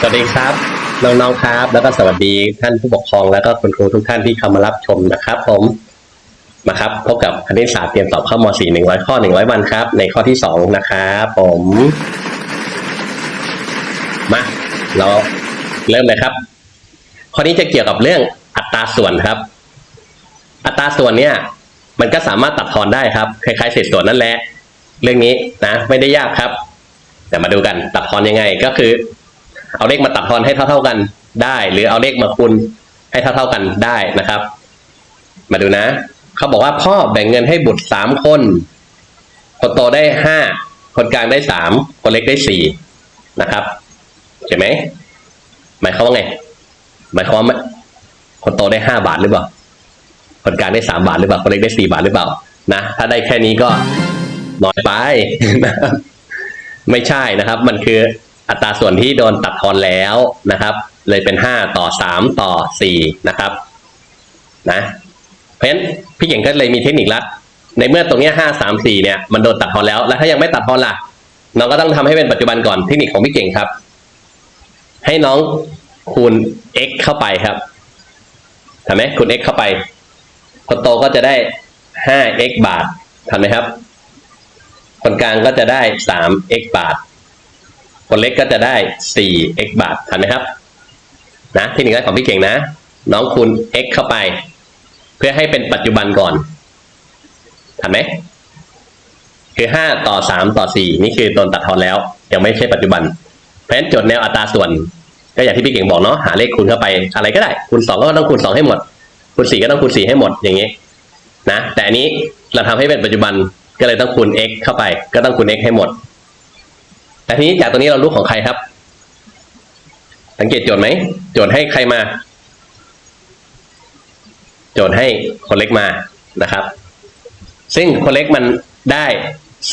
สวัสดีครับ น้องๆครับ แล้วก็สวัสดีท่านผู้ปกครองแล้วก็คุณครูทุกท่านที่เข้ามารับชมนะครับ ผมมาครับพบกับคณิตศาสตร์เตรียมสอบเข้ามสี่หนึ่งร้อยข้อหนึ่งร้อยวันครับ ในข้อที่สองนะครับผมมาเราเริ่มเลยครับ ข้อนี้จะเกี่ยวกับเรื่องอัตราส่วนครับ อัตราส่วนเนี่ย มันก็สามารถตัดทอนได้ครับคล้ายๆเศษส่วนนั่นแหละ เรื่องนี้นะ ไม่ได้ยากครับ แต่มาดูกันตัดทอนยังไงก็คือ เอาเลขมาตัดทอนให้เท่า ๆกันได้ หรือเอาเลขมาคูณให้เท่า ๆกันได้นะครับ มาดูนะเขาบอกว่าพ่อแบ่งเงินให้บุตรสามคนคนโตได้ห้าคนกลางได้สามคนเล็กได้สี่นะครับเห็นไหมหมายความว่าไง หมายความว่าคนโตได้ห้าบาทหรือเปล่าคนกลางได้สามบาทหรือเปล่าคนเล็กได้สี่บาทหรือเปล่านะถ้าได้แค่นี้ก็น้อยไปนะ ไม่ใช่นะครับ มันคืออัตราส่วนที่โดนตัดทอนแล้วนะครับ เลยเป็นห้าต่อสามต่อสี่นะครับ นะ เพราะฉะนั้นพี่เก่งก็เลยมีเทคนิคลัด ในเมื่อตรงนี้ห้าสามสี่เนี่ย มันโดนตัดทอนแล้ว แล้วถ้ายังไม่ตัดทอนล่ะ น้องก็ต้องทำให้เป็นปัจจุบันก่อน เทคนิคของพี่เก่งครับ ให้น้องคูณ x เข้าไปครับทำไหมคูณ x เข้าไปคนโตก็จะได้ห้า x บาททันไหมครับ คนกลางก็จะได้สาม x บาท คนเล็กก็จะได้สี่ x บาททันไหมครับ นะทคนิคแรกของพี่เก่งนะ น้องคูณ x เข้าไป เพื่อให้เป็นปัจจุบันก่อนทันไหมคือห้าต่อสามต่อสี่นี่คือโดนตัดทอนแล้ว ยังไม่ใช่ปัจจุบัน เพราะฉะนั้นโจทย์แนวอัตราส่วน ก็อย่างที่พี่เก่งบอกเนาะหาเลขคูณเข้าไป อะไรก็ได้ คูณสองก็ต้องคูณสองให้หมด คูณสี่ก็ต้องคูณสี่ให้หมดอย่างนี้นะแต่อันนี้เราทำให้เป็นปัจจุบัน ก็เลยต้องคูณ x เข้าไป ก็ต้องคูณ x ให้หมด แต่ทีนี้จากตัวนี้เรารู้ของใครครับ สังเกตโจทย์ไหม โจทย์ให้ใครมา โจทย์ให้คนเล็กมานะครับ ซึ่งคนเล็กมันได้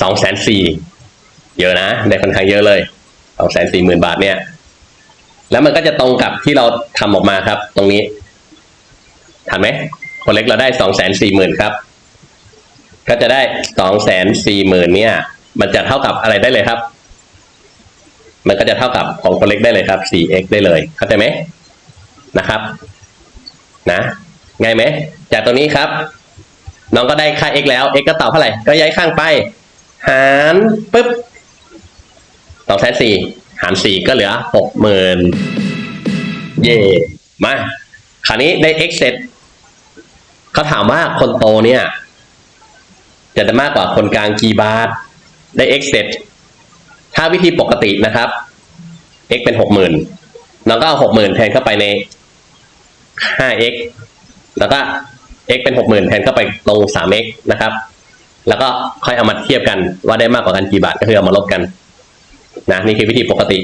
สองแสนสี่เยอะนะ ได้ค่อนข้างเยอะเลยสองแสนสี่หมื่นบาทเนี่ย แล้วมันก็จะตรงกับที่เราทำออกมาครับ ตรงนี้ทันไหมคนเล็กเราได้สองแสนสี่หมื่นครับ ก็จะได้สองแสนสี่หมื่นเนี่ย มันจะเท่ากับอะไรได้เลยครับ มันก็จะเท่ากับของคนเล็กได้เลยครับ 4x ได้เลย เข้าใจไหมนะครับ นะง่ายไหมจากตัวนี้ครับ น้องก็ได้ค่า x แล้ว x ก็ตอบเท่าไหร่ ก็ย้ายข้างไป หารปุ๊บสองแสนสี่หารสี่ก็เหลือหกหมื่นเย่มาคราวนี้ได้ x เสร็จเขาถามว่าคนโตเนี่ย จะได้มากกว่าคนกลางกี่บาท ได้ x เสร็จถ้าวิธีปกตินะครับ x เป็นหกหมื่นเราก็เอาหกหมื่นแทนเข้าไปในห้า x แล้วก็ x เป็นหกหมื่นแทนเข้าไปตรงสาม x นะครับ แล้วก็ค่อยเอามาเทียบกันว่าได้มากกว่ากันกี่บาทก็คือเอามาลบกันนะนี่คือวิธีปกติ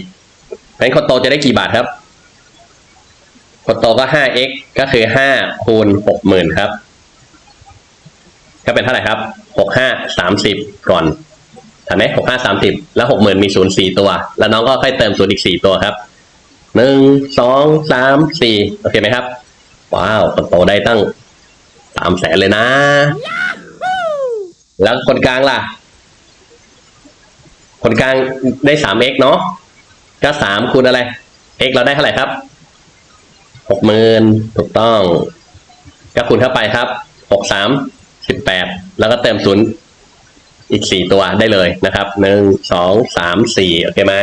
เพราะฉะนั้นคนโตจะได้กี่บาทครับคนโตก็ห้า x ก็คือห้าคูณหกหมื่นครับ ก็เป็นเท่าไหร่ครับหกห้าสามสิบก่อนทันไหมหกห้าสามสิบแล้วหกหมื่นมีศูนย์สี่ตัว แล้วน้องก็ค่อยเติมศูนย์อีกสี่ตัวครับหนึ่งสองสามสี่โอเคไหมครับ ว้าวคนโตได้ตั้งสามแสนเลยนะ แล้วคนกลางล่ะ คนกลางได้สาม x เนาะก็สามคูณอะไร x เราได้เท่าไหร่ครับหกหมื่นถูกต้อง ก็คูณเข้าไปครับหกสาม สิบแปดแล้วก็เติมศูนย์อีกสี่ตัวได้เลยนะครับหนึ่งสองสามสี่โอเคไหม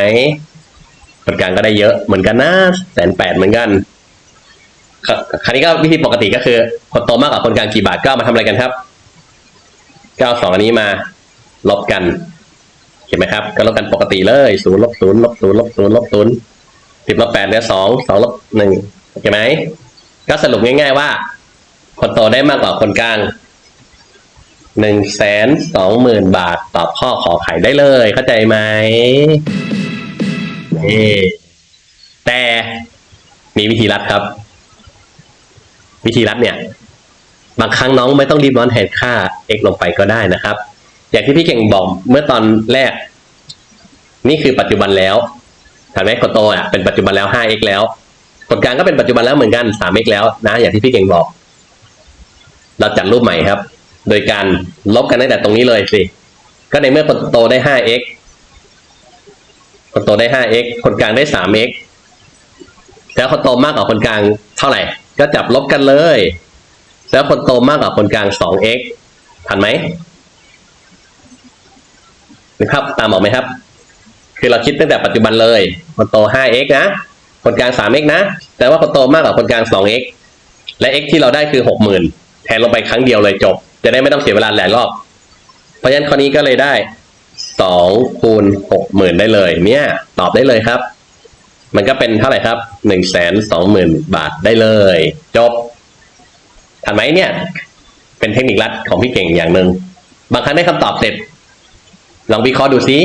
คนกลางก็ได้เยอะเหมือนกันนะแสนแปดเหมือนกันคราวนี้ก็วิธีปกติก็คือคนโตมากกว่าคนกลางกี่บาทก็ามาทำอะไรกันครับก็เอาสองอันนี้มาลบกันเห็นไหมครับ ก็ลบกันปกติเลยศูนย์ลบศูนย์ลบศูนย์ลบศูนย์ลบศูนย์สิบลบแปดเหลือสองสองลบหนึ่งโอเคไหมก็สรุปง่าย ๆว่า คนโตได้มากกว่าคนกลาง หนึ่งแสนสองหมื่นบาทตอบข้อขอไข่ได้เลย เข้าใจไหมนี่แต่มีวิธีรัดครับ วิธีรัดเนี่ย บางครั้งน้องไม่ต้องรีบร้อนแทนค่า x ลงไปก็ได้นะครับ อย่างที่พี่เก่งบอกเมื่อตอนแรก นี่คือปัจจุบันแล้วถามไหมคนโตอะเป็นปัจจุบันแล้ว 5x แล้วคนกลางก็เป็นปัจจุบันแล้วเหมือนกัน 3x แล้วนะ อย่างที่พี่เก่งบอก เราจัดรูปใหม่ครับ โดยการลบกันตั้งแต่ตรงนี้เลยสิ ก็ในเมื่อคนโตได้ 5x คนโตได้ 5x คนกลางได้ 3x แล้วคนโตมากกว่าคนกลางเท่าไหร่ ก็จับลบกันเลย แล้วคนโตมากกว่าคนกลาง 2x ทันไหมนะครับตามออกไหมครับ คือเราคิดตั้งแต่ปัจจุบันเลย คนโต 5x นะ คนกลาง 3x นะ แต่ว่าคนโตมากกว่าคนกลาง 2x และ x ที่เราได้คือ 60,000 แทนลงไปครั้งเดียวเลยจบ จะได้ไม่ต้องเสียเวลาหลายรอบ เพราะฉะนั้นข้อนี้ก็เลยได้2คูณ60,000ได้เลย เนี่ย ตอบได้เลยครับ มันก็เป็นเท่าไหร่ครับ120,000บาทได้เลย จบทันไหมเนี่ย เป็นเทคนิคลัดของพี่เก่งอย่างหนึ่งบางครั้งได้คำตอบเสร็จ ลองวิเคราะห์ดูซิ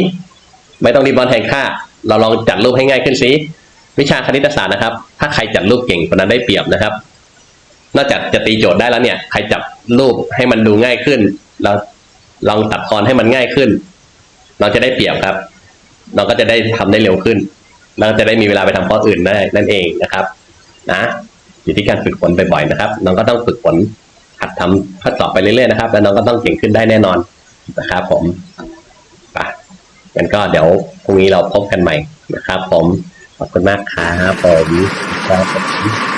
ไม่ต้องรีบบอลแทนค่า เราลองจัดรูปให้ง่ายขึ้นซิวิชาคณิตศาสตร์นะครับ ถ้าใครจัดรูปเก่งคนนั้นได้เปรียบนะครับ นอกจากจะตีโจทย์ได้แล้วเนี่ย ใครจับรูปให้มันดูง่ายขึ้น เราลองตัดทอนให้มันง่ายขึ้น เราจะได้เปรียบครับ เราก็จะได้ทำได้เร็วขึ้น เราจะได้มีเวลาไปทำข้ออื่นได้นั่นเองนะครับ นะอยู่ที่การฝึกฝนบ่อยๆนะครับ น้องก็ต้องฝึกฝนหัดทำข้อสอบไปเรื่อยๆนะครับ แล้วน้องก็ต้องเก่งขึ้นได้แน่นอนนะครับ ผมไปงั้นก็เดี๋ยวพรุ่งนี้เราพบกันใหม่นะครับ ผมขอบคุณมากครับผมครับผม